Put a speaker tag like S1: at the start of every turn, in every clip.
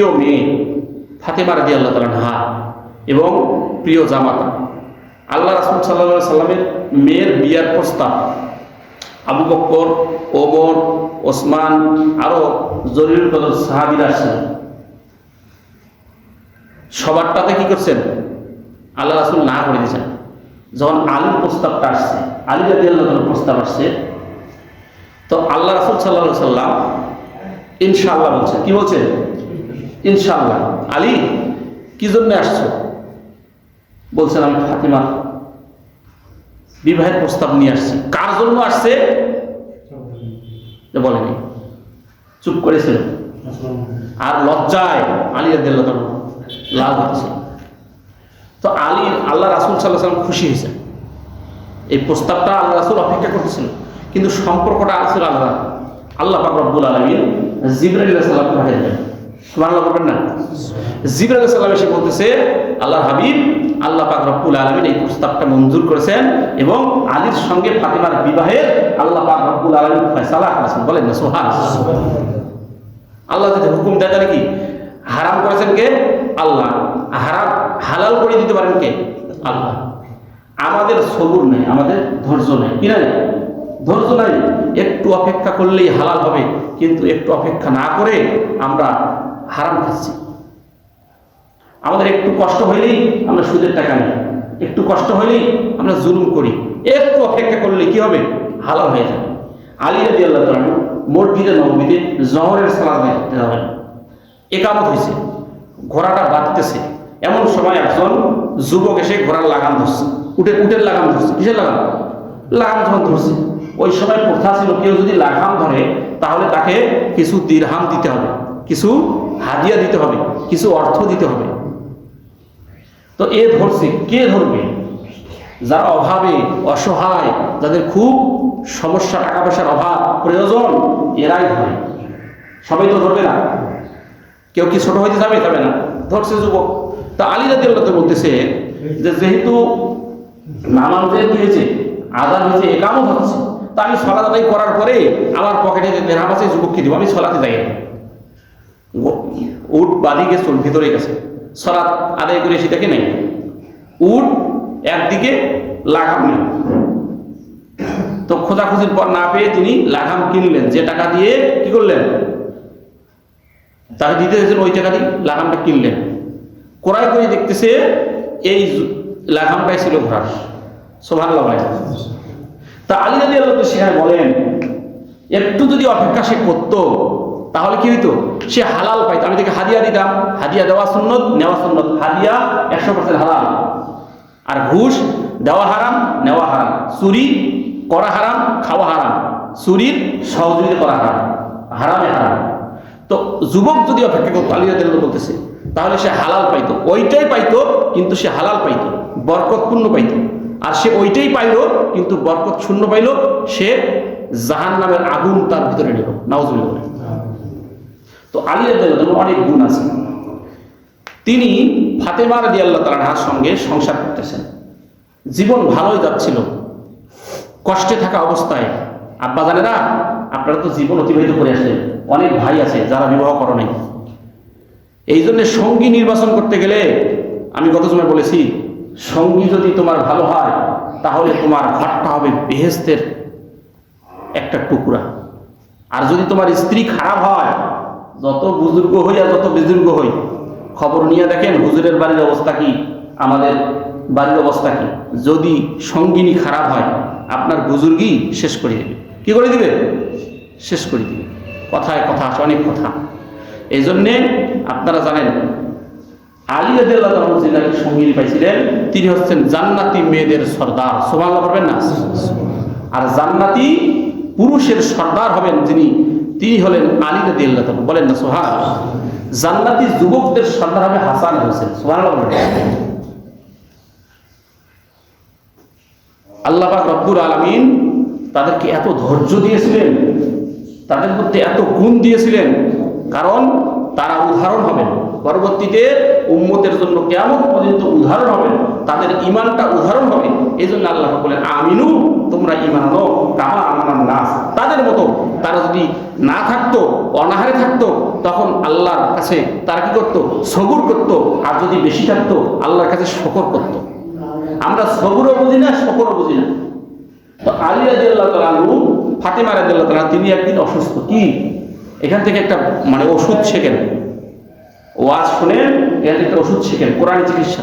S1: প্রিয় মেয়ে ফাতেমা রাজি আল্লাহ তালা এবং প্রিয় জামাতা। আল্লাহ রাসুল সাল্লাহ সাল্লামের মেয়ের বিয়ার প্রস্তাব, আবু বক্কর, ওমর, ওসমান আরও জরুরি কদর সাহাবিরা আসছেন। সবারটাতে কি করছেন? আল্লাহ রাসুল না করে দিয়েছেন। যখন আলীর প্রস্তাবটা আসছে, আলী রাজি আল্লাহ প্রস্তাব আসছে, তো আল্লাহ রাসুল সাল্লাহ সাল্লাম ইনশাআল্লাহ বলছে কি বলছে ইনশাআল্লাহ। আলী, কি জন্য আসছো? বলছেন আমি ফাতিমা। বিবাহের প্রস্তাব নিয়ে আসছি। কার জন্য আসছে? বলেনি। চুপ করেছিল। আর লজ্জায় আলী আদিল্লাহ লাভ হচ্ছে। তো আলী, আল্লাহ রাসুল সাল্লাহ সাল্লাম খুশি হয়েছে এই প্রস্তাবটা আল্লাহ রাসুল অপেক্ষা করতেছিল। কিন্তু সম্পর্কটা আসলে আলাদা। আল্লাহ পাক রব্বুল আলমিন জিবরাইল সাল্লাম পাঠিয়ে দেবেন সুবহানাল্লাহ করবেন না? জিবরাইল সাল্লাম এসে বলতেছে আল্লাহ হাবিব, আল্লাহ পাক রব্বুল আলমিন এই প্রস্তাবটা মঞ্জুর করেছেন এবং আলীর সঙ্গে ফাতিমার বিবাহের আল্লাহ পাক রব্বুল আলমিন ফয়সালা করেছেন। বলেন না সোহান আল্লাহ যদি হুকুম দেয় তাহলে কি? হারাম করেছেন কে? আল্লাহ। হারাম, হালাল করে দিতে পারেন কে? আল্লাহ। আমাদের সবুর নেই, আমাদের ধৈর্য নেই। কি নাই? ধৈর্য নাই। একটু অপেক্ষা করলেই হালাল হবে, কিন্তু একটু অপেক্ষা না করে আমরা হারাম খাচ্ছি। আমাদের একটু কষ্ট হইলেই আমরা সুদের টাকা নিই। একটু কষ্ট হইলেই আমরা জুলুম করি। একটু অপেক্ষা করলে কি হবে? হালাল হয়ে যাবে। আলী রাজি আল্লাহ তালন মসজিদে নবমীতে জহরের সালাদ একামত হয়েছে ঘোড়াটা বাঁধতেছে। এমন সময় একজন যুবক এসে ঘোড়ার লাগাম ধরছে। উঠে উটের লাগাম ধরছে। কিসের লাগাম? লাগাম যখন ধরছে, ওই সময় প্রথা ছিল, কেউ যদি লাগাম ধরে, তাহলে তাকে কিছু দিরহাম দিতে হবে। কিছু হাদিয়া দিতে হবে, কিছু অর্থ দিতে হবে। তো এ ধরছে, কে ধরবে? যারা অভাবে, অসহায়, যাদের খুব সমস্যা টাকা পয়সার অভাব, প্রয়োজন, এরাই ধরে সবাই তো ধরবে না। কেউ কি ছোট হইতে যাবে? যাবে না। ধরছে যুবক। তা আলী রাজি আল্লাহ বলতেছে যে, যেহেতু কি হয়েছে আজান হয়েছে, একামত হচ্ছে, তা আমি সলাত আদায় করার পরে আমার পকেটে যে দেড়হাম আছে যুবককে দিব। আমি সলাতে যাই না। উট বাদি গেছে ওর ভিতরে গেছে। সলাৎ আদায় করে সেটাকে নেই? উট একদিকে লাগাম নেই তো খোঁজাখুঁজির পর না পেয়ে তিনি লাগাম কিনলেন। যে টাকা দিয়ে কি করলেন? তাকে দিতে হয়েছিল ওই টাকা দিয়ে লাগামটা কিনলেন। ক্রয় করে দেখতেছে এই লাগামটাই ছিল ঘোড়ার সোভান লাগাই তা আলী নদী আল্লাহ সেখানে বলেন, একটু যদি অপেক্ষা সে করতো তাহলে কি হইতো? সে হালাল পাইতো। আমি তাকে হাদিয়া দিতাম। হাদিয়া দেওয়া সুন্নত, নেওয়া সুন্নত। হাদিয়া একশো পার্সেন্ট হালাল। আর ঘুষ দেওয়া হারাম, নেওয়া হারাম। চুরি করা হারাম, খাওয়া হারাম। চুরির সহযোগিতা করা হারাম। হারামে হারাম। তো যুবক যদি অপেক্ষা করতো আলিয়া দেল বলতেছে, তাহলে সে হালাল পাইতো। ওইটাই পাইতো, কিন্তু সে হালাল পাইতো। বরকতপূর্ণ পাইতো। আর সে ওইটাই পাইলো, কিন্তু বরকত শূন্য পাইলো। সে জাহান নামের আগুন তার ভিতরে নিল। নাউজুল তো আলিয়া দেল অনেক গুণ আছে। তিনি ফাতেমা রাদি আল্লাহ তালার সঙ্গে সংসার করতেছেন। জীবন ভালোই যাচ্ছিল। কষ্টে থাকা অবস্থায়। আব্বা জানেরা, আপনারা তো জীবন অতিবাহিত করে আসলেন। অনেক ভাই আছে যারা বিবাহ করো নাই। এই জন্য সঙ্গী নির্বাচন করতে গেলে, আমি গত সময় বলেছি, সঙ্গী যদি তোমার ভালো হয়, তাহলে তোমার ঘরটা হবে বেহেস্তের একটা টুকরা। আর যদি তোমার স্ত্রী খারাপ হয় যত বুজুর্গ হই আর যত বুজুর্গ হই, খবর নিয়ে দেখেন হুজুরের বাড়ির অবস্থা কি, আমাদের বাড়ির অবস্থা কি? যদি সঙ্গিনী খারাপ হয়, আপনার বুজুর্গই শেষ করে দেবে। কি করে দিবে? শেষ করে দিবে। কথায় কথা আছে, অনেক কথা। এই জন্যে আপনারা জানেন, আলী আদিল্লাহ যিনাকে সঙ্গিনী পাইছিলেন, তিনি হচ্ছেন জান্নাতি মেয়েদের সর্দার। সোমান করবেন না? আর জান্নাতি পুরুষের সর্দার হবেন যিনি তিনি হলেন আলী নদী আল্লাহ বলেন না সোহা জান্নাতি যুবকদের সর্দার হবে হাসান হোসেন সোহান আল্লাহ পাক রব্বুল আলমিন তাদেরকে এত ধৈর্য দিয়েছিলেন, তাদের মধ্যে এত গুণ দিয়েছিলেন, কারণ তারা উদাহরণ হবেন। পরবর্তীতে উম্মতের জন্য কেমন পর্যন্ত উদাহরণ হবে, তাদের ইমানটা উদাহরণ হবে। এই জন্য আল্লাহ বলেন আমিনু, তোমরা ইমান আনো, কামা আমার নাস। তাদের মতো তারা যদি না থাকতো, অনাহারে থাকতো, তখন আল্লাহর কাছে তারা কি করতো? সবুর করতো। আর যদি বেশি থাকতো, আল্লাহর কাছে শকর করতো। আমরা সবুরও বুঝি না, শকরও বুঝি না। তো আলী রাজি আল্লাহ তালু ফাতেমা রাজি আল্লাহ তালা তিনি একদিন অসুস্থ। কি? এখান থেকে একটা মানে ওষুধ শেখেন। ওয়াজ শুনেন এখান থেকে ওষুধ শেখেন, কোরআন চিকিৎসা।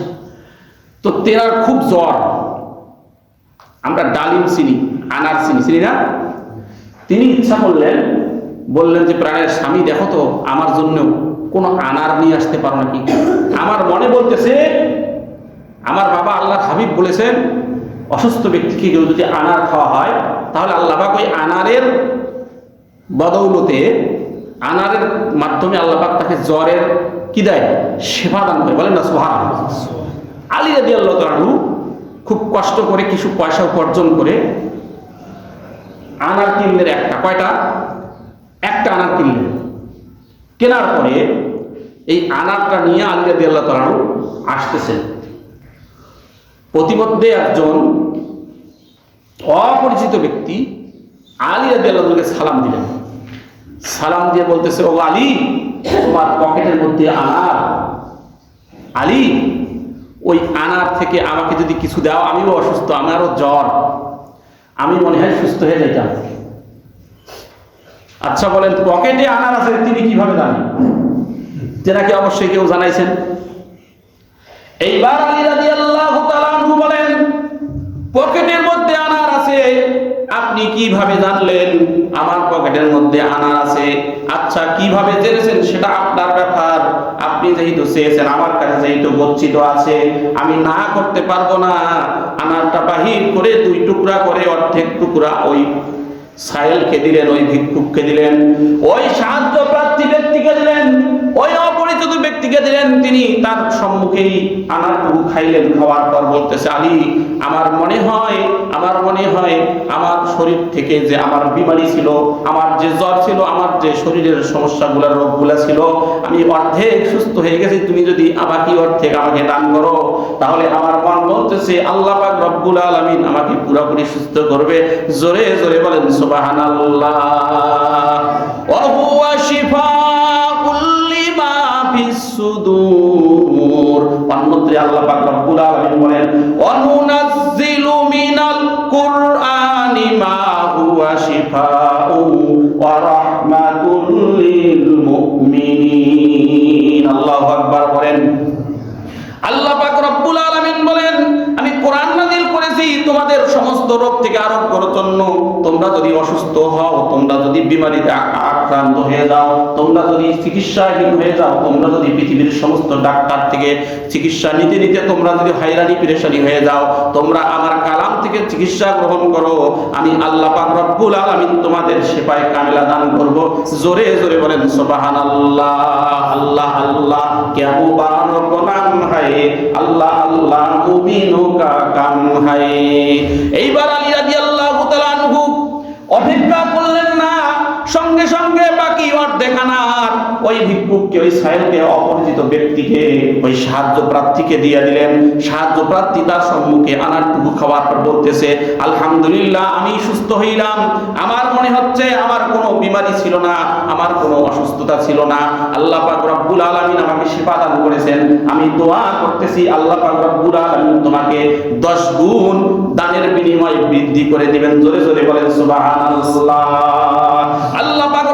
S1: তো তেনার খুব জ্বর। আমরা ডালিম চিনি, আনার চিনি চিনি না? তিনি ইচ্ছা করলেন, বললেন যে, প্রাণের স্বামী, দেখো তো, আমার জন্য কোনো আনার নিয়ে আসতে পারো নাকি? আমার মনে বলতেছে, আমার বাবা আল্লাহ হাবিব বলেছেন, অসুস্থ ব্যক্তিকে কেউ যদি আনার খাওয়া হয়, তাহলে আল্লাহ পাক ওই আনারের বদৌলতে, আনারের মাধ্যমে আল্লাহ পাক তাকে জ্বরের কি দেয়? সেবা দান করে। বলেন না সোহান আলী রাজি আল্লাহ তালু খুব কষ্ট করে কিছু পয়সা উপার্জন করে আনার কিনলেন একটা, কয়টা? একটা আনার কিনলেন কেনার পরে এই আনারটা নিয়ে আলী রাজি আল্লাহ তালু আসতেছেন। প্রতিমধ্যে একজন অপরিচিত ব্যক্তি আলী রাজি আল্লাহকে সালাম দিলেন। সালাম দিয়ে বলতেছে ও আলী তোমার পকেটের মধ্যে আনার। আলী, ওই আনার থেকে আমাকে যদি কিছু দাও, আমিও অসুস্থ, আমারও জ্বর। আমি মনে হয় সুস্থ হয়ে যেতাম আচ্ছা বলেন পকেটে আনার আছে, তিনি কীভাবে জানেন? তেনাকে অবশ্যই কেউ জানাইছেন? এইবার আলী রাজি আল্লাহ বলেন পকেটের মধ্যে আনার আছে আপনি কীভাবে জানলেন? আমার পকেটের মধ্যে আনার আছে। আচ্ছা কীভাবে জেনেছেন? সেটা আপনার ব্যাপার। আপনি যেহেতু চেয়েছেন, আমার কাছে যেহেতু গচ্ছিত আছে, আমি না করতে পারব না। আনারটা বাহির করে দুই টুকরা করে, অর্ধেক টুকরা ওই সাহেলকে দিলেন, ওই ভিক্ষুককে দিলেন, ওই সাহায্য প্রার্থী ব্যক্তিকে দিলেন, ওই অপরিচিত ব্যক্তিকে দিলেন তিনি, তার সম্মুখেই আনারটুকু খাইলেন, খাওয়ার পর বলতেছে, আলী, আমার মনে হয়, আমার মনে হয় আমার শরীর থেকে যে আমার বিমারি ছিল, আমার যে জ্বর ছিল, আমার যে শরীরের সমস্যাগুলো, রোগগুলো ছিল, আমি অর্ধেক সুস্থ হয়ে গেছি, তুমি যদি আমাকে অর্ধেক আমাকে দান করো, তাহলে আমার মন বলতেছে, আল্লাহ পাক রব্বুল আলামিন আমাকে পুরোপুরি সুস্থ করবে। জোরে জোরে বলেন ফিস সুদূর। অন্যত্রে আল্লাহ পাক রব্বুল আলামিন বলেন অনুনাজ্জিলু মিনাল কুরআনি মা হুয়া শিফাউ ওয়া রাহমাতুল লিল মুমিনিন। আল্লাহু আকবার বলেন, আল্লাহ তোমাদের সমস্ত রোগ থেকে আরোপ করার জন্য তোমরা যদি অসুস্থ হও, তোমরা যদি বিমারিতে আক্রান্ত হয়ে যাও, তোমরা যদি চিকিৎসাহীন হয়ে যাও, তোমরা যদি পৃথিবীর সমস্ত ডাক্তার থেকে চিকিৎসা নিতে নিতে তোমরা যদি হাইরানি, পেরেশানি হয়ে যাও, তোমরা আমার কালাম থেকে চিকিৎসা গ্রহণ করো। আমি আল্লাহ পাক রব্বুল আলামিন তোমাদের সেপায় কামিলা দান করব। জোরে জোরে বলেন, সুবহানাল্লাহ, আল্লাহ আল্লাহ কে মুবারক নাম হায়, আল্লাহ আল্লাহ, মুমিনুকা কাম হায়। এইবার আলী রাজি আল্লাহ অপেক্ষা করলেন না সঙ্গে সঙ্গে আনার ওই ভিক্ষুককে, ওই সাহেবকে অপরিচিত ব্যক্তিকে, ওই সাহায্য প্রার্থীকে দিয়ে দিলেন। সাহায্য প্রার্থী তার সম্মুখে পর বলতেছে, আলহামদুলিল্লাহ, আমি সুস্থ হইলাম। আমার মনে হচ্ছে আমার কোনো বিমারি ছিল না, আমার কোনো অসুস্থতা ছিল না। আল্লাহ পাক রব্বুল আলামিন আমাকে সেবা দান করেছেন। আমি দোয়া করতেছি, আল্লাহ পাক রব্বুল তোমাকে 10 গুণ দানের বিনিময়ে বৃদ্ধি করে দিবেন। জোরে জোরে বলেন আল্লাহ পাক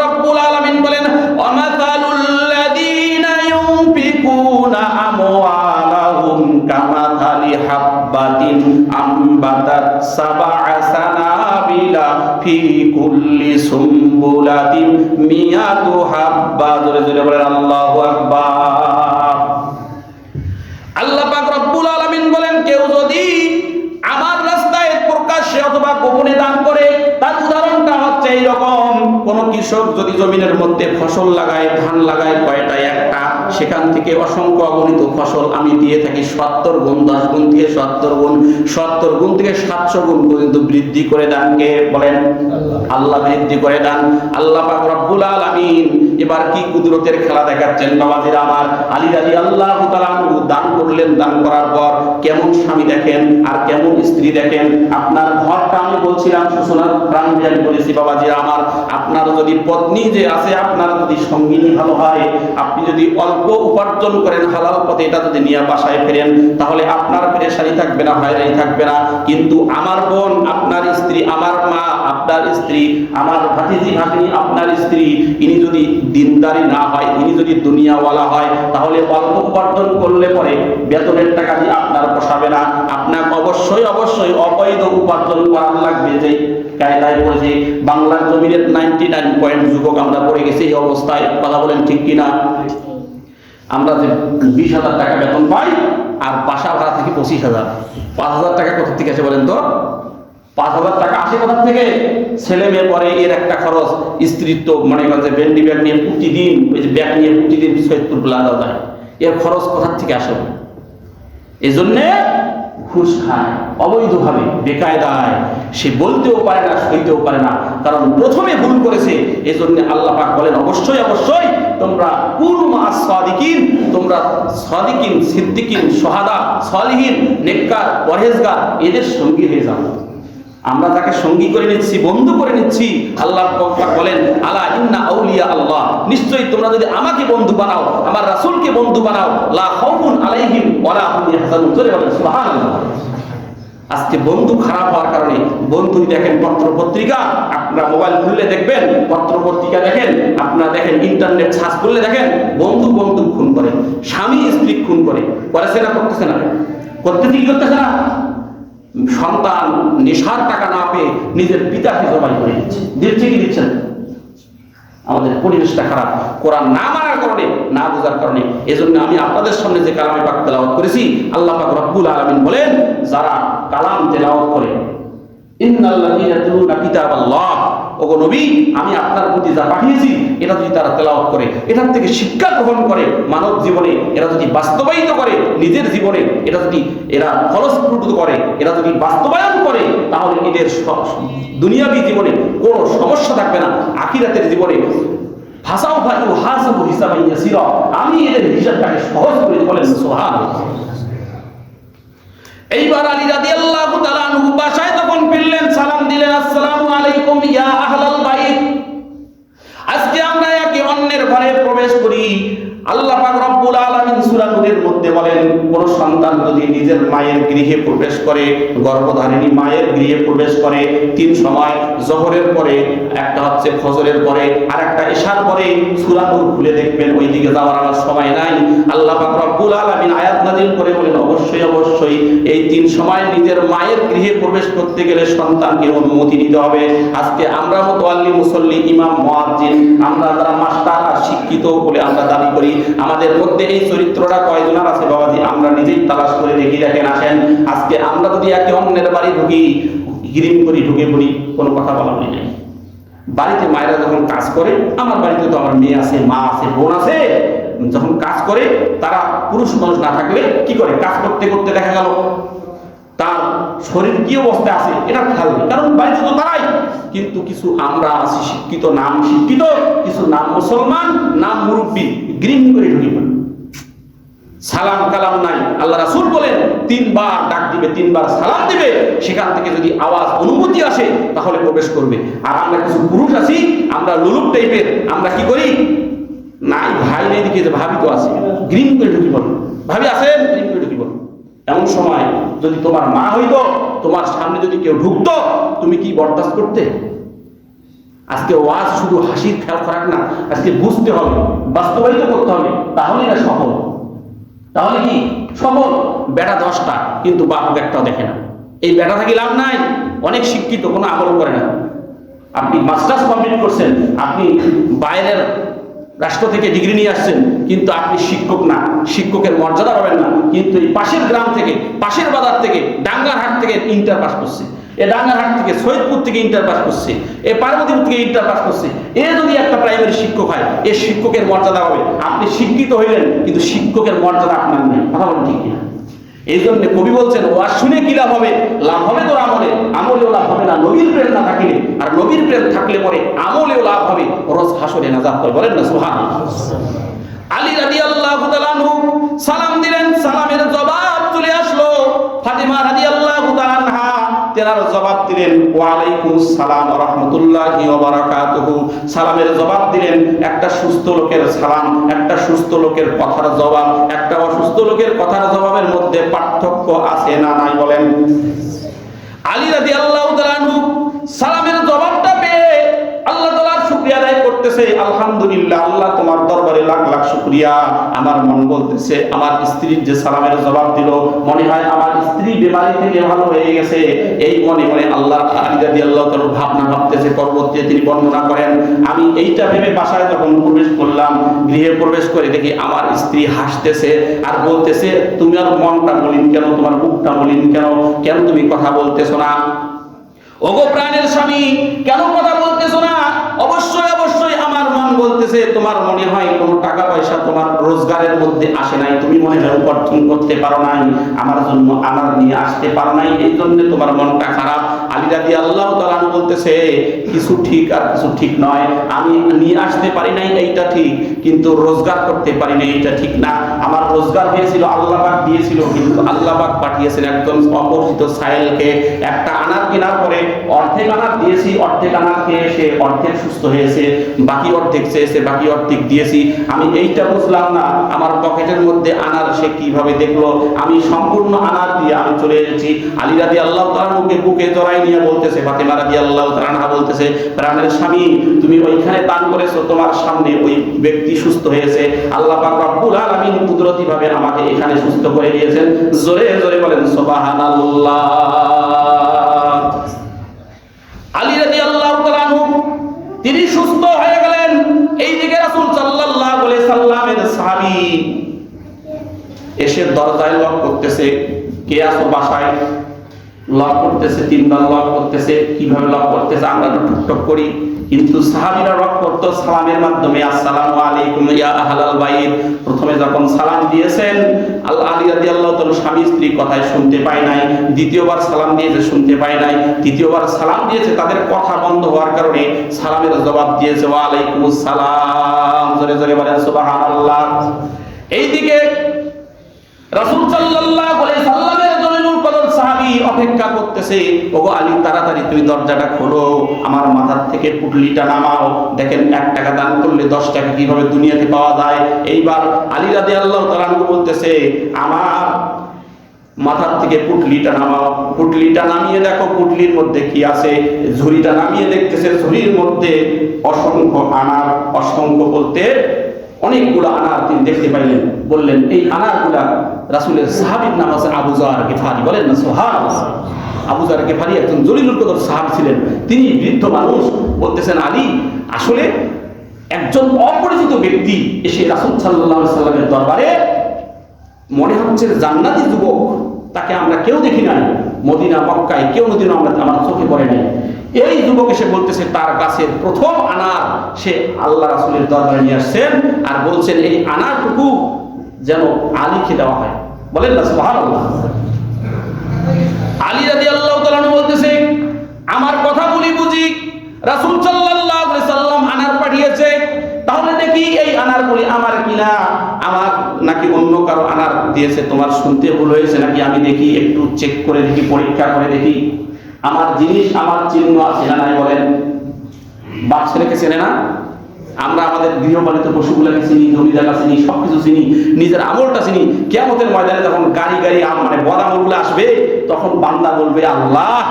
S1: হাব্বাতিন আমবাতাত সাবআ সানাবিলা ফি কুল্লি সুম্বুলাতিন মিয়াতু হাব্বা। জোরে জোরে বলেন, আল্লাহু আকবার। আল্লাহ পাক রব্বুল আলামিন বলেন, কেউ যদি আমার রাস্তায় প্রকাশ্যে অথবা গোপনে দান করে, তার উদাহরণটা হচ্ছে এইরকম। কোন কৃষক যদি জমিনের মধ্যে ফসল লাগায়, ধান লাগায় কয়টা একটা, সেখান থেকে অসংখ্য অগণিত ফসল আমি দিয়ে থাকি সত্তর গুণ, দশ গুণ থেকে সত্তর গুণ সত্তর গুণ থেকে সাতশো গুণ পর্যন্ত বৃদ্ধি করে দান কে বলেন, আল্লাহ বৃদ্ধি করে দান। আল্লাহ পাক রব্বুল আলামিন এবার কি কুদরতের খেলা দেখাচ্ছেন বাবাজিরা আমার? আলী রাজি আল্লাহ দান করলেন, দান করার পর কেমন স্বামী দেখেন আর কেমন স্ত্রী দেখেন? আপনার ঘরটা আমি বলছিলাম সুসনার প্রাণ আমি বলেছি, বাবাজিরা আমার, আপনার যদি পত্নী যে আছে, আপনার যদি সঙ্গিনী ভালো হয়, আপনি যদি অল্প উপার্জন করেন হালাল পথে, এটা যদি নিয়ে বাসায় ফেরেন, তাহলে আপনার পেরেশানি থাকবে না, হয়রানি থাকবে না। কিন্তু আমার বোন, আপনার স্ত্রী, আমার মা, আপনার স্ত্রী, আমার ভাতিজি, ভাগ্নি, আপনার স্ত্রী, ইনি যদি দিনদারি না হয়, ইনি যদি দুনিয়াওয়ালা হয়, তাহলে অল্প উপার্জন করলে পরে বেতনের টাকা দিয়ে আপনার পোষাবে না। আপনার অবশ্যই অবশ্যই অবৈধ উপার্জন করার লাগবে যে কায়দায় পড়েছে বাংলার জমিনের নাইনটি নাইন পয়েন্ট যুবক আমরা পড়ে গেছি, এই অবস্থায় কথা বলেন ঠিক কিনা? আমরা যে বিশ হাজার টাকা বেতন পাই, আর বাসা ভাড়া থেকে পঁচিশ হাজার। পাঁচ হাজার টাকা কোথা থেকে আছে বলেন তো? পাঁচ হাজার টাকা আসে কোথা থেকে ছেলে মেয়ে পরে এর একটা খরচ, স্ত্রীর তো মনে যে ভেন্ডি ব্যাগ নিয়ে প্রতিদিন, ওই যে ব্যাগ নিয়ে প্রতিদিন সৈয়দপুর লাগা যায়। এর খরচ কোথা থেকে আসে? এই জন্যে ঘুষ খায়, অবৈধভাবে, বেকায়দায়। সে বলতেও পারে না, সইতেও পারে না। কারণ প্রথমে ভুল করেছে এই জন্য আল্লাহ পাক বলেন, অবশ্যই অবশ্যই, তোমরা কুরুমা সাদিকিন তোমরা সাদিকিন, সিদ্দিকিন, সোহাদা, সালিহিন, নেককার, পরহেজগার, এদের সঙ্গী হয়ে যাও। আমরা তাকে সঙ্গী করে নিচ্ছি, বন্ধু করে নিচ্ছি। আল্লাহ বলেন, আলা ইন্না আউলিয়া আল্লাহ। নিশ্চয়ই তোমরা যদি আমাকে বন্ধু বানাও, আমার রাসূলকে বন্ধু বানাও, লা খাউফুন আলাইহিম ওয়ালা হুম জোরে বলেন, সুবহানাল্লাহ। আজকে বন্ধু খারাপ হওয়ার কারণে বন্ধু দেখেন পত্র পত্রিকা আপনারা মোবাইল খুললে দেখবেন পত্র পত্রিকা দেখেন, আপনারা দেখেন ইন্টারনেট সার্চ করলে দেখেন, বন্ধু বন্ধু খুন করে, স্বামী স্ত্রী খুন করে। করেছে না করতেছে না। করতে কি করতেছে না? সন্তান নেশার টাকা না পেয়ে নিজের পিতাকে জবাই করে দিচ্ছে। দিচ্ছে কি দিচ্ছেন। আমাদের পরিবেশটা খারাপ। কোরআন না মানার কারণে, না বোঝার কারণে, এজন্য আমি আপনাদের সামনে যে কালামে পাক তেলাওয়াত করেছি, আল্লাহ পাক রব্বুল আলামিন বলেন, যারা কালাম তেলাওয়াত করে, ইন্নাল্লাযীনা ইয়াতুলুনা কিতাবাল্লাহ ওগো নবী, আমি আপনার প্রতি যা পাঠিয়েছি, এটা যদি তারা তেলাওয়াত করে এটার থেকে শিক্ষা গ্রহণ করে, মানব জীবনে, এরা যদি বাস্তবায়িত করে, নিজের জীবনে এটা যদি এরা ফলস্ফূর্ত করে, এরা যদি বাস্তবায়ন করে, তাহলে এদের দুনিয়াবী জীবনে কোনো সমস্যা থাকবে না, আখিরাতের জীবনে। ভাষাও ভাই হাসাবু হিসাবে আমি এদের হিসাবটাকে সহজ করে বলেন, সুবহানাল্লাহ। এইবার আলী রাদিয়াল্লাহু তাআলা আনহু বাসায় তখন ফিরলেন সালাম দিলেন আসসালামু আলাইকুম ইয়া আহলাল বাইত আজকে আমরা একে অন্যের ঘরে প্রবেশ করি আল্লাহ পাক রব্বুল আলামিন সূরা নূরের মধ্যে বলেন কোন সন্তান যদি নিজের মায়ের গৃহে প্রবেশ করে, গর্ভধারিণী মায়ের গৃহে প্রবেশ করে, তিন সময় জোহরের পরে, একটা হচ্ছে ফজরের পরে আর একটা ঈশার পরে সূরা নূর খুলে দেখবেন ওই দিকে যাওয়ার আমার সময় নাই। আল্লাহ রব্বুল আলামিন আয়াত নাযিল করে বলেন, অবশ্যই অবশ্যই এই তিন সময় নিজের মায়ের গৃহে প্রবেশ করতে গেলে সন্তানকে অনুমতি নিতে হবে। আজকে আমরা মোতাল্লি মুসল্লি, ইমাম, মুয়াজ্জিন, আমরা যারা মাস্টার আর শিক্ষিত বলে আমরা দাবি করি, আমাদের মধ্যে এই চরিত্রটা কয়জনের আছে বাবাজি? আমরা নিজেই তালাশ করে দেখি, দেখেন, আসেন। আজকে আমরা যদি একে অন্যের বাড়ি ঢুকি গিরিম করি, ঢুকে পড়ি, কোনো কথা বলা নেই। বাড়িতে মায়েরা যখন কাজ করে, আমার বাড়িতে তো আমার মেয়ে আছে, মা আছে, বোন আছে, যখন কাজ করে, তারা পুরুষ মানুষ না থাকলে কি করে? কাজ করতে করতে দেখা গেল, তার শরীর কি অবস্থায় আছে এটা খেয়াল নেই। কারণ বাড়িতে তো তারাই। কিন্তু কিছু আমরা আছি শিক্ষিত, নাম শিক্ষিত, কিছু নাম মুসলমান, নাম মুরব্বী গ্রিম করে ঢুকি পড়ি। সালাম কালাম নাই। আল্লাহ রাসূল বলেন, তিনবার ডাক দিবে, তিনবার সালাম দিবে। সেখান থেকে যদি আওয়াজ অনুমতি আসে, তাহলে প্রবেশ করবে। আর আমরা কিছু পুরুষ আছি, আমরা লুলুপ টাইপের, আমরা কি করি? নাই, ভাই নেই দিকে যে ভাবি তো আছে। গ্রিন করে ঢুকি পড়ো। ভাবি আছেন গ্রিন করে ঢুকি পড়ো। এমন সময় যদি তোমার মা হইতো, তোমার সামনে যদি কেউ ঢুকতো, তুমি কি বরদাস্ত করতে? আজকে ওয়াজ শুধু হাসির খেয়াল খরাক না, আজকে বুঝতে হবে, বাস্তবায়িত করতে হবে তাহলে এটা সফল। তাহলে কি? সফল। বেটা দশটা, কিন্তু বাপ একটাও দেখে না। এই বেটা থাকি লাভ নাই। অনেক শিক্ষিত, কোনো আমল করে না। আপনি মাস্টার্স কমপ্লিট করছেন, আপনি বাইরের রাষ্ট্র থেকে ডিগ্রি নিয়ে আসছেন, কিন্তু আপনি শিক্ষক না। শিক্ষকের মর্যাদা পাবেন না। কিন্তু এই পাশের গ্রাম থেকে, পাশের বাজার থেকে ডাঙ্গারহাট থেকে ইন্টার পাস করছে। এ ডাঙ্গারহাট থেকে সৈয়দপুর থেকে ইন্টার পাস করছে, এ পার্বতীপুর থেকে ইন্টার পাস করছে। এ যদি একটা প্রাইমারি শিক্ষক হয়, এ শিক্ষকের মর্যাদা হবে। আপনি শিক্ষিত হইলেন, কিন্তু শিক্ষকের মর্যাদা আপনার নেই। কথা বলেন ঠিক কিনা? এই জন্য কবি বলছেন ওয়াজ শুনে কি লাভ হবে? লাভ হবে তোর আমলে। আমলেও লাভ হবে না, নবীর প্রেম না থাকিলে। আর নবীর প্রেম থাকলে পরে আমলেও লাভ হবে। রোজ হাসরে নাজাত হবে বলেন না সুহান আলী রাদি আল্লাহ সালাম দিলেন, সালামের জবাব দিলেন, ওয়ালাইকুম সালাম সালামের জবাব দিলেন, একটা সুস্থ লোকের সালাম, একটা সুস্থ লোকের কথার জবাব, একটা অসুস্থ লোকের কথার জবাবের মধ্যে পার্থক্য আছে না নাই? বলেন। আলী রাদি আল্লাহ সালামের জবাবটা পেয়ে আল্লাহ তাআলার শুকরিয়া আদায় করতেছে আলহামদুলিল্লাহ, আল্লাহ তোমার দরবারে লাখ লাখ শুকরিয়া। আমার মন বলতেছে, আমার স্ত্রীর যে সালামের জবাব দিল, মনে হয় আমার স্ত্রী বিমারি থেকে ভালো হয়ে গেছে। এই মনে মনে আল্লাহ আলী রাদি আল্লাহ তাআলা ভাবনা ভাবতেছে পরবর্তী তিনি বর্ণনা করেন, আমি এইটা ভেবে বাসায় যখন প্রবেশ করলাম, গৃহে প্রবেশ করে দেখি আমার স্ত্রী হাসতেছে আর বলতেছে, তুমি আর মনটা মলিন কেন? তোমার মুখটা মলিন কেন? কেন তুমি কথা বলতেছো না? ওগো প্রাণের স্বামী, কেন কথা বলতেছো না? অবশ্যই অবশ্যই বলতেছে, তোমার মনে হয় কোনো টাকা পয়সা তোমার রোজগারের মধ্যে আসে নাই? তুমি মনে হয় উপার্জন করতে পারো নাই, আমার জন্য আমার নিয়ে আসতে পারো নাই, এই জন্য তোমার মনটা খারাপ। আলী রাদি আল্লাহ তাআলা বলতেছে, কিছু ঠিক আর কিছু ঠিক নয়। আমি নিয়ে আসতে পারি নাই, এইটা ঠিক, কিন্তু রোজগার করতে পারি নাই, এইটা ঠিক না। আমার রোজগার হয়েছিল, আল্লাহ পাক দিয়েছিল, কিন্তু আল্লাহ পাক পাঠিয়েছেন একজন অপরিচিত সাহেলকে একটা আনার কেনার পরে অর্ধেক আনার দিয়েছি, অর্ধেক আনার খেয়ে সে অর্ধেক সুস্থ হয়েছে, বাকি অর্ধেক চেয়েছে বাকি অর্ধেক দিয়েছি। আমি এইটা বুঝলাম না, আমার পকেটের মধ্যে আনার সে কীভাবে দেখল? আমি সম্পূর্ণ আনার দিয়ে আমি চলে এসেছি। আলী রাদি আল্লাহ মুখে বুকে জড়াই নিয়ে বলতেছে, ফাতেমা রাদি আল্লাহ তাআলা বলতেছে, প্রাণের স্বামী, তুমি ওইখানে দান করেছ, তোমার সামনে ওই ব্যক্তি সুস্থ হয়েছে। আল্লাহ পাক রব্বুল আলামিন কুদরতি ভাবে আমাকে এখানে সুস্থ করে দিয়েছেন। জোরে জোরে বলেন, সুবহানাল্লাহ। সাল্লামের সাহাবি এসে দরজায় লক করতেছে কে আসো বাসায়? লক করতেছে, তিনবার লক করতেছে, কীভাবে লক করতেছে আমরা তো টুকটক করি। কিন্তু সাহাবীরা লক করতো সালামের মাধ্যমে, আসসালামু আলাইকুম ইয়া আহলাল বাইত। প্রথমে যখন সালাম দিয়েছেন আল্লাহ আলী রাদিয়াল্লাহু তাআলা স্বামী স্ত্রী কথায় শুনতে পায় নাই। দ্বিতীয়বার সালাম দিয়েছে, শুনতে পায় নাই। তৃতীয়বার সালাম দিয়েছে, তাদের কথা বন্ধ হওয়ার কারণে সালামের জবাব দিয়েছে ওয়া আলাইকুমুস সালাম জোরে জোরে বলেন, সুবহানাল্লাহ। এইদিকে রাসূল সাল্লাল্লাহু আলাইহি জলিলুল সাহাবী অপেক্ষা করতেছে, ওগো আলী, তাড়াতাড়ি তুমি দরজাটা খোলো, আমার মাথার থেকে পুটলিটা নামাও। দেখেন, এক টাকা দান করলে দশ টাকা কীভাবে দুনিয়াতে পাওয়া যায়? এইবার আলী রাদিয়াল্লাহু তাআলা আনহু বলতেছে, আমার মাথার থেকে পুটলিটা নামাও। পুটলিটা নামিয়ে দেখো, পুটলির মধ্যে কি আছে? ঝুড়িটা নামিয়ে দেখতেছে, ঝুড়ির মধ্যে অসংখ্য আনার, অসংখ্য বলতে অনেকগুলো আনার তিনি দেখতে পাইলেন। বললেন, এই আনারগুলা রাসূলের নাম আছে আবু জার গিফারি। বলেন না সুবহান আবু জার গিফারি একজন জলিলুল কদর সাহাবী ছিলেন। তিনি বৃদ্ধ মানুষ, বলতেছেন, আলী, আসলে একজন অপরিচিত ব্যক্তি এসে রাসূল আলাইহি সাল্লামের দরবারে, মনে হচ্ছে জান্নাতি যুবক, তাকে আমরা কেউ দেখি নাই। মদিনা, মক্কায় কেউ নদিনও আমরা, আমার চোখে পড়ে নাই। এই যুবক এসে বলতেছে, তার গাছের প্রথম আনার সে আল্লাহ রাসুলের দরবারে নিয়ে আসছেন আর বলছেন, এই আনারটুকু যেন আলীকে দেওয়া হয়। বলেন না, সুবহানাল্লাহ। আলী রাদি আল্লাহ বলতেছে, আমার কথা বলি বুঝি, রাসূল আলাইহি সাল্লাম আনার পাঠিয়েছে, তাহলে দেখি এই আনার বলি আমার কিনা, আমার নাকি অন্য কারও আনার দিয়েছে, তোমার শুনতে ভুল হয়েছে নাকি আমি দেখি, একটু চেক করে দেখি, পরীক্ষা করে দেখি। আমার জিনিস, আমার চিহ্ন আছে না নাই বলেন? বাপ ছেলেকে চেনে না? আমরা আমাদের গৃহপালিত পশুগুলোকে চিনি, জমি জায়গা চিনি, সবকিছু চিনি, নিজের আমলটা চিনি। কেমতের ময়দানে যখন গাড়ি গাড়ি মানে বড় আমলগুলো আসবে, তখন বান্দা বলবে, আল্লাহ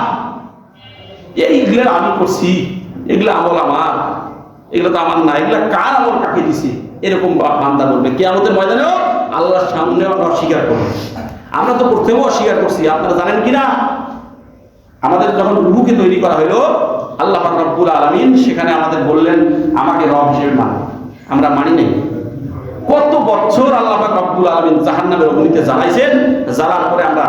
S1: এইগুলো আমি করছি। এগুলো আমল আমার। এগুলো তো আমার না। এগুলো কার আমল কাকে দিছে? এরকম বান্দা বলবে। কেয়ামতের ময়দানেও আল্লাহর সামনে আমরা অস্বীকার করব। আমরা তো প্রথমেও অস্বীকার করছি। আপনারা জানেন কি না আমাদের যখন রুহুকে তৈরি করা হলো আল্লাহ রব্বুল আলামিন সেখানে আমাদের বললেন, আমাকে রব হিসেবে মান। আমরা মানি নাই। কত বছর আল্লাহ রব্বুল আলামিন জাহান্নামের অগ্নিতে জ্বালাইছেন, জ্বালার পরে আমরা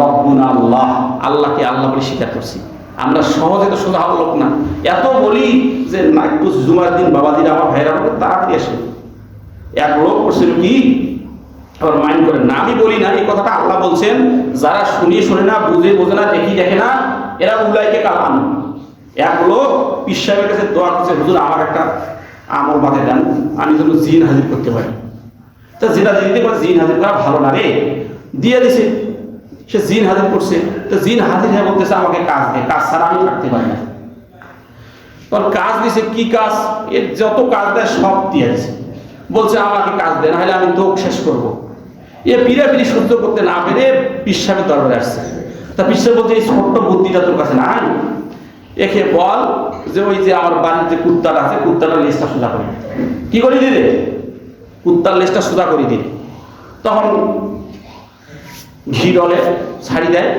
S1: রব্বুনা আল্লাহ, আল্লাহকে আল্লাহ বলে স্বীকার করছি। আমরা সহজে তো সোজা লোক না। এত বলি যে না জুমার দিন বাবাজিরা, আমার ভাইরা আমাকে তাড়াতাড়ি আসে। এক লোক করছিল কি? আবার মাইন্ড করেন না, আমি বলি না। এই কথাটা আল্লাহ বলছেন, যারা শুনি, শুনে না, বুঝে, বোঝে না, দেখি, দেখে না এরা উলাইকে কালাম এক লোক পীর কাছে দোয়া করছে, হুজুর, আমার একটা আমল বাদে দেন, আমি যেন জিন হাজির করতে পারি। তা যেটা দিতে পারে, জিন হাজির করা ভালো না রে। দিয়ে দিছে, সে জিন হাজির করছে। তো জিন হাজির হয়ে বলতেছে, আমাকে কাজ দে, কাজ ছাড়া আমি থাকতে পারি না। তোর কাজ দিছে, কি কাজ? এর যত কাজ দেয় সব দিয়ে দিছে। বলছে, আমাকে কাজ দেন নাহলে আমি দোক শেষ করব। এ পিড়ে পিড়ি সহ্য করতে না পেরে পিসাবের দরবারে আসছে। তা বিশ্বের বলছে এই ছোট্ট বুদ্ধিটা তোর কাছে নাই? একে বল যে ওই যে আমার বাড়ির যে কুত্তাটা আছে, কুত্তাটার লেজটা সোজা করে কি করি দিলে? কুত্তার লেজটা সোজা করে দিলে। তখন ঘি ডলে ছাড়ি দেয়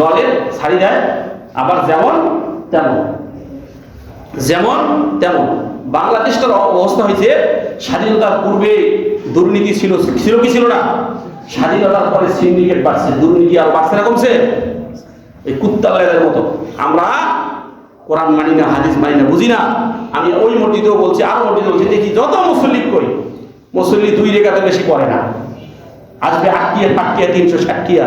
S1: দলের ছাড়ি দেয়, আবার যেমন তেমন। যেমন তেমন। বাংলাদেশটার অবস্থা হয়েছে, স্বাধীনতার পূর্বে দুর্নীতি ছিল ছিল কি ছিল না? স্বাধীনতার পরে সিন্ডিকেট বাড়ছে, দুর্নীতি আর বাড়ছে না, কমছে। এই কুত্তা মতো। আমরা কোরআন মানি না, হাদিস মানি না, বুঝি না। আমি ওই মসজিদেও বলছি, আর মসজিদে বলছি, দেখি যত মুসল্লি করি, মুসল্লি দুই রেখাতে বেশি করে না। আসবে আটকিয়া, ফাটকিয়া, তিনশো ষাটকিয়া।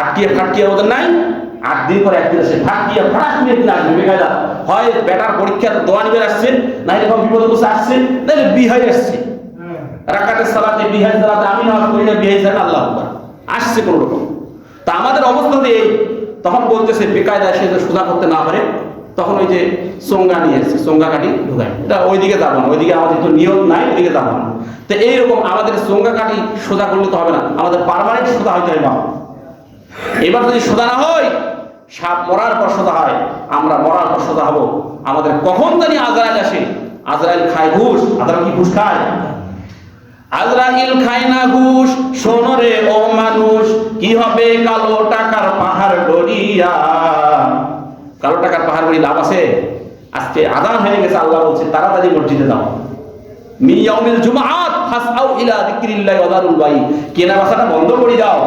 S1: আটকিয়া ফাটকিয়া ওদের নাই। আট দিন পরে একদিন আসে, ফাটকিয়া ফাটাক নিয়ে একদিন আসবে, বেকায়দা। হয় বেটার পরীক্ষার দোয়া নিবে আসছেন নাহলে বিপদে বসে আসছেন নাহলে বিহাই আসছে। রাকাতের সালাতে, বিহাই সালাতে, আমি নামাজ করি না, বিহাই সালাতে, আল্লাহ আসছে কোনো রকম। তা আমাদের অবস্থা এই তখন বলতেছে বেকায়দা সে সোজা করতে না পারে। তখন ওই যে চোঙ্গা নিয়ে এসছে, চোঙ্গা কাটি ঢুকায়। এটা ওইদিকে যাব না, ওইদিকে আমাদের তো নিয়ম নাই, ওইদিকে যাব না। তো এইরকম আমাদের চোঙ্গা কাটি সোজা করলে তো হবে না, আমাদের পারমানেন্ট সোজা হইতে হবে এবার যদি সোজা না হয়, সাপ মরার পর সোজা হয়, আমরা মরার পর সোজা হব। আমাদের কখন জানি আজরাইল আসে, আজরাইল খায় ঘুষ, আজরাইল কি ঘুষ খায়? আজরাইল খায় না ঘুষ শোনরে ও মানুষ, কি হবে কালো টাকার পাহাড় গড়িয়া? কালো টাকার পাহাড় গড়ি লাভ আছে? আজকে আদান হয়ে গেছে, আল্লাহ বলছে, তাড়াতাড়ি মসজিদে যাও। মিন ইয়াউমিল জুমআত ফাসআউ ইলা যিকরিল্লাহি ওয়া দারুল বাই কেনা বেচাটা বন্ধ করে দাও।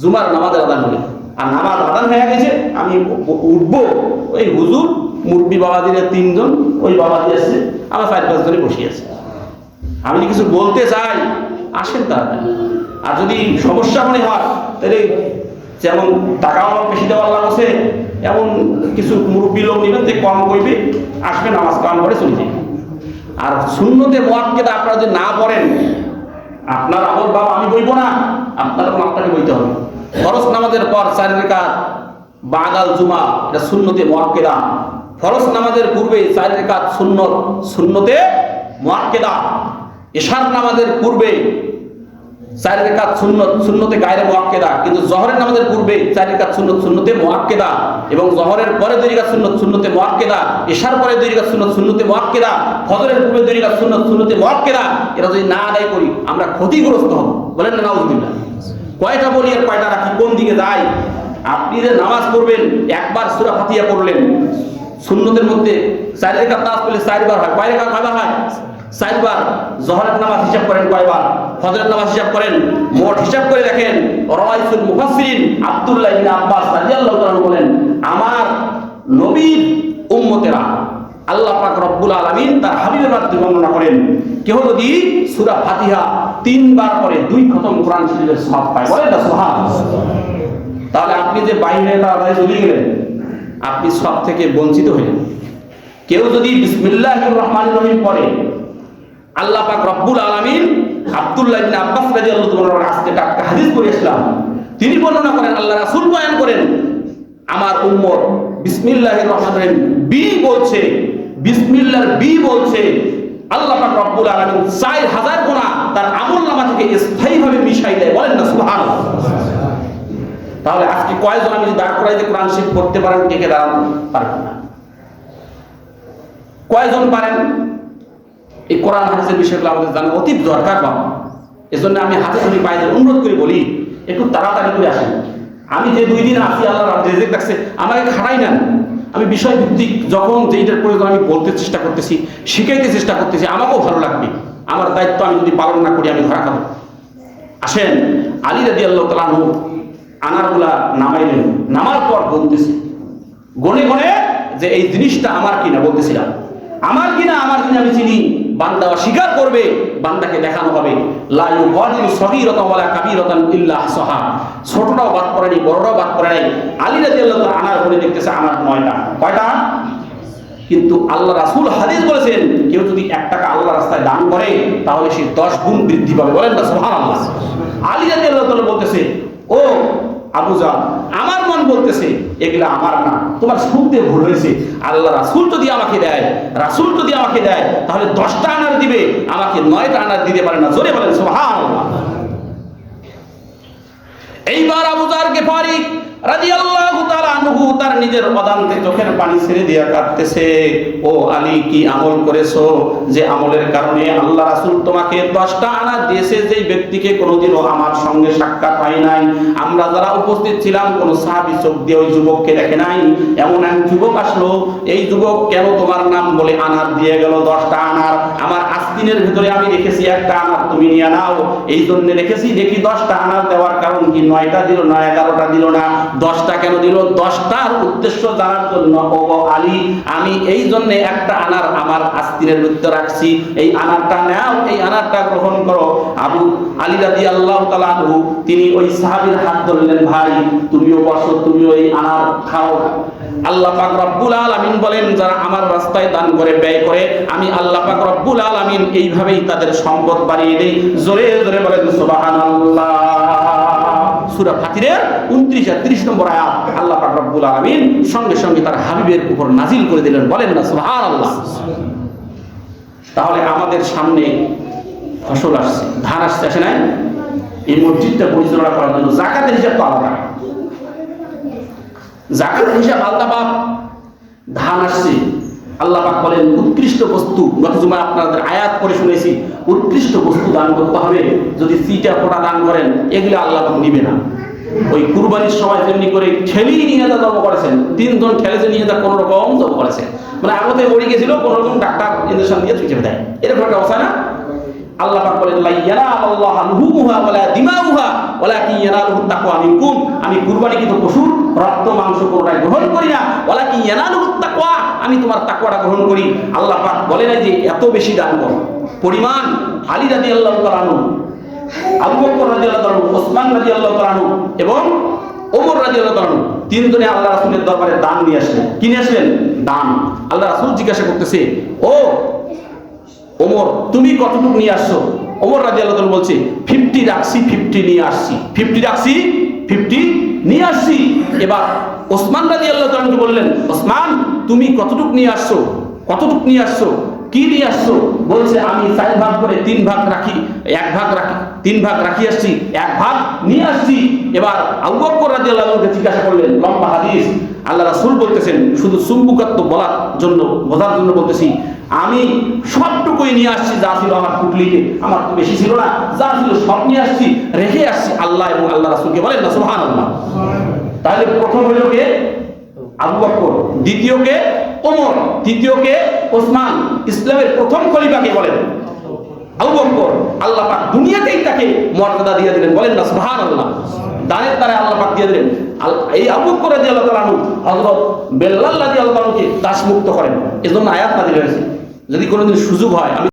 S1: জুমার নামাজের আদান হলে। আর নামাজ আদান হয়ে গেছে, আমি উঠবো। ওই হুজুর, মুরব্বী বাবাজির তিনজন, ওই বাবাজি আছে আমার চার পাঁচ জনে বসে আছে। আমি যদি কিছু বলতে চাই, আসেন তাড়াতাড়ি আর যদি সমস্যা মনে হয়, তাহলে যেমন টাকা আমার বেশি দেওয়ার লাভ আছে এমন কিছু মুরব্বী লোক নেবেন যে কম করবে আসবে নামাজ কাম করে চলে যাবে। আর শূন্যতে মোয়াক্কেদা আপনারা যদি না পড়েন, আপনার আমল বাবা আমি বইব না আপনার আপনাকে বইতে হবে। ফরজ নামাজের পর চার রেখা বাগাল জুমা, এটা শূন্যতে মোয়াক্কেদা। ফরজ নামাজের পূর্বে চার রেখা শূন্য শূন্যতে মোয়াক্কেদা। এশার নামাজের পূর্বে চার রেখাত সুন্নত, সুন্নতে গায়ের মোয়াক্কেদা কিন্তু জহরের নামাজের পূর্বে চার রেখাত সুন্নত, সুন্নতে মোয়াক্কেদা এবং জহরের পরে দুই রেখাত সুন্নত, সুন্নতে মোয়াক্কেদা এশার পরে দুই রেখাত সুন্নত, সুন্নতে মোয়াক্কেদা ফজরের পূর্বে দুই রেখাত সুন্নত, সুন্নতে মোয়াক্কেদা এরা যদি না আদায় করি, আমরা ক্ষতিগ্রস্ত হব। বলেন না, নাউজুবিল্লাহ। কয়টা বলি আর কয়টা রাখি? কোন দিকে যায় আপনি যে নামাজ পড়বেন, একবার সুরা ফাতিয়া পড়লেন, সুন্নতের মধ্যে চার রেখাত নামাজ পড়লে চারবার হয়। কয় রেখা কয়বার হয়? চারবার জহরের নামাজ হিসাব করেন কয়বার? ফজরের নামাজ হিসাব করেন? মোট হিসাব করে দেখেন রওয়াইসুল মুফাসসিরিন আব্দুল্লাহ ইবনে আব্বাস রাদিয়াল্লাহু তাআলা বলেন, আমার নবীর উম্মতেরা আল্লাহ পাক রব্বুল আলামিন তার হাবিবের মাধ্যমে বর্ণনা করেন। কেউ যদি সূরা ফাতিহা তিনবার পরে দুই খতম কোরআন শরীফের সওয়াব পায়। বলেন না সুবহানাল্লাহ তাহলে আপনি যে বাইরে আদায় চলে গেলেন, আপনি সব থেকে বঞ্চিত হলেন কেউ যদি বিসমিল্লাহির রহমানির রহিম পড়ে আল্লাহ পাক রব্বুল আলামিন আব্দুল্লাহ ইবনে আব্বাস রাদিয়াল্লাহু তাআলা আজকে একটা হাদিস পড়েছিলাম তিনি বর্ণনা করেন, আল্লাহ রাসূল বয়ান করেন, আমার উম্মত বিসমিল্লাহির রহমানির রহিম, বি বলছে, বিসমিল্লাহর বি বলছে, আল্লাহ পাক রব্বুল আলামিন 4000 গুনাহ তার আমলনামা থেকে স্থায়ীভাবে মিশাই দেয়। বলেন না, সুবহানাল্লাহ। তাহলে আজকে কয়জন আমি দাঁড় করাই যে কোরআন শরীফ পড়তে পারেন কে কে দাঁড়ান, পারবেন না। কয়জন পারেন? এই কোরআন হাদিসের বিষয়গুলো আমাদের জানা অতি দরকার বাবা এজন্য আমি হাতে ধরে পায়ে অনুরোধ করে বলি, একটু তাড়াতাড়ি করে আসেন। আমি যে দুই দিন আসি আল্লাহ রেজেক রাখছে, আমাকে খাটাই নেন। আমি বিষয় ভিত্তিক যখন যেইটার প্রয়োজন আমি বলতে চেষ্টা করতেছি, শিখাইতে চেষ্টা করতেছি, আমাকেও ভালো লাগবে। আমার দায়িত্ব আমি যদি পালন না করি, আমি ধরা খাব। আসেন, আলী রাজি আল্লাহ তালানু আনারগুলা নামাইলেন। নামার পর বলতেছে, গনে গনে যে এই জিনিসটা আমার কিনা, বলতেছিলাম। আমার কিনা আমার কিনা আমি চিনি। বান্দা অস্বীকার করবে, বান্দাকে দেখানো হবে। লা ইউগাদিরু সগীরাতান ওয়ালা কাবীরাতান ইল্লা আহসাহা ছোটটাও বাদ পড়েনি বড়টাও বাদ পড়ে নাই। আলী রাদিয়াল্লাহু আনার ঘরে দেখতেছে আমার নয়টা। কয়টা? কিন্তু আল্লাহ রাসূল হাদিস বলেছেন, কেউ যদি এক টাকা আল্লাহ রাস্তায় দান করে, তাহলে সে দশ গুণ বৃদ্ধি পাবে। বলেন না, সুবহানাল্লাহ। আলী রাদিয়াল্লাহু তাআলা বলতেছে, ও আবু জান আমার মন বলতেছে, এগুলা আমার না। তোমার শুনতে ভুল হয়েছে। আল্লাহ রাসুল যদি আমাকে দেয়, রাসুল যদি আমাকে দেয়, তাহলে দশটা আনার দিবে, আমাকে নয়টা আনার দিতে পারে না। জোরে বলেন সোহান এইবার আবুজার গেফারি তার নিজের অদান্তে চোখের পানি ছেড়ে দিয়া কাঁদতেছে। ও আলী, কি আমল করেছ যে আমলের কারণে আল্লাহ রাসূল তোমাকে 10টা আনা দিয়েছে, যেই ব্যক্তিকে কোনোদিনও আমার সঙ্গে সাক্ষাৎ হয় নাই? আমরা যারা উপস্থিত ছিলাম, কোন সাহাবী চোখ দিয়ে ওই যুবককে দেখে নাই। এমন এক যুবক আসলো, এই যুবক কেন তোমার নাম বলে আনার দিয়ে গেল 10টা আনার? আমার আস্তিনের ভিতরে আমি রেখেছি একটা আনার, তুমি নিয়ে নাও। এই জন্য রেখেছি, দেখি 10টা আনার দেওয়ার কারণ কি? নয়টা দিল না, এগারোটা দিল না? দশটা কেন দিল? দশটার উদ্দেশ্য জানার জন্য ও আলী, আমি এই জন্যে একটা আনার আমার আস্তিনের মৃত্যু রাখছি। এই আনারটা নাও, এই আনারটা গ্রহণ করো। আবু আলী রাজি আল্লাহ তিনি ওই সাহাবির হাত ধরলেন, ভাই, তুমিও বসো, তুমিও এই আনার খাও। আল্লাহ পাক রব্বুল আলামিন বলেন, যারা আমার রাস্তায় দান করে, ব্যয় করে, আমি আল্লাহ পাক রব্বুল আলামিন এইভাবেই তাদের সম্পদ বাড়িয়ে দেই। জোরে জোরে বলেন, সুবহানাল্লাহ। সূরা ফাতিরের 29 আর 30 নম্বর আয়াত আল্লাহ পাক রব্বুল আলামিন সঙ্গে সঙ্গে তার হাবিবের উপর নাজিল করে দিলেন। বলেন না, সুবহানাল্লাহ। তাহলে আমাদের সামনে ফসল আসছে, ধান আসছে, আসে নাই? এই মসজিদটা পরিচালনা করার জন্য জাকাতের হিসাব তো আলাদা। জাকাতের হিসাব আলাদা বাপ ধান আসছে। আল্লাহ পাক বলেন, উৎকৃষ্ট বস্তু, গত জুমায় আপনাদের আয়াত করে শুনেছি, উৎকৃষ্ট বস্তু দান করতে হবে। যদি সিটা ফোটা দান করেন, এগুলো আল্লাহ পাক নিবে না। ওই কুরবানির সময় যেমনি করে ঠেলি নিয়ে যা জন্ম করেছেন, তিনজন ঠেলেছে নিয়ে যা কোনো রকম জন্ম করেছেন। মানে আগতে মরে গেছিল কোনো রকম ডাক্তার ইঞ্জেকশন দিয়ে চুচে দেয় এরকম একটা অবস্থা না? আল্লাহ পাক বলেন লা ইয়ানালাল্লাহু লুহুমুহা ওয়ালা দিমাউহা ওয়ালাকিন ইয়ানালুহু তাকওয়া মিনকুম আমি কুরবানিকৃত পশুর রক্ত, মাংস কোনটাই গ্রহণ করি না। ওয়ালাকিন ইয়ানালুহু তাকওয়া, আমি তোমার তাকওয়াটা গ্রহণ করি। আল্লাহ পাক বলে না যে এত বেশি দান করো পরিমাণ আলী রাদিয়াল্লাহু তাআলা আনহু, আবু বকর রাদিয়াল্লাহু তাআলা ওসমান রাদিয়াল্লাহু তাআলা এবং ওমর রাদিয়াল্লাহু তাআলা তিনজনে আল্লাহ রাসূলের দরবারে দান নিয়ে আসলেন। কি নিয়ে আসলেন? দান। আল্লাহ রাসূল জিজ্ঞাসা করতেছে, ও ওমর, তুমি কতটুকু নিয়ে আসছো? ওমর রাজি আল্লাহ বলছে, ফিফটি রাখছি, ফিফটি নিয়ে আসছি। ফিফটি রাখছি, ফিফটি নিয়ে আসছি। এবার ওসমান রাজি আল্লাহ বললেন, ওসমান, তুমি কতটুকু নিয়ে আসছো? কতটুকু নিয়ে আসছো? কি নিয়ে আসছো? বলছে, আমি চার ভাগ করে তিন ভাগ রাখি, এক ভাগ রাখি, তিন ভাগ রাখি আসছি, এক ভাগ নিয়ে আসছি। এবার আবু বকর রাদিয়াল্লাহু আনহুকে জিজ্ঞাসা করলেন, লম্বা হাদিস। আল্লাহ রাসূল বলতেছেন, শুধু সুম্বুকাত্ব বলার জন্য, বোঝার জন্য বলতেছি, আমি সবটুকুই নিয়ে আসছি, যা ছিল আমার কুটলিতে, আমার তো বেশি ছিল না, যা ছিল সব নিয়ে আসছি, রেখে আসছি আল্লাহ এবং আল্লাহ রাসূলকে বলেন না, সুবহানাল্লাহ। তাহলে প্রথম হলো কে? আবু বকর দ্বিতীয় কে ওমর তৃতীয় কে ওসমান, ইসলামের প্রথম খলিফাকে বলেন। আবু বকর, আল্লাহ পাক দুনিয়াতেই তাকে মর্যাদা দিয়ে দিলেন। বলেন না, সুবহানাল্লাহ। দানের দ্বারা আল্লাহ পাক দিয়ে দিলেন। এই আবু বকর রাদিয়াল্লাহু তাআলা আনহু, হযরত বেলাল রাদিয়াল্লাহু তাআলাকে দাসমুক্ত করেন। এজন্য আয়াত হয়েছে। যদি কোনোদিন সুযোগ হয়, আমি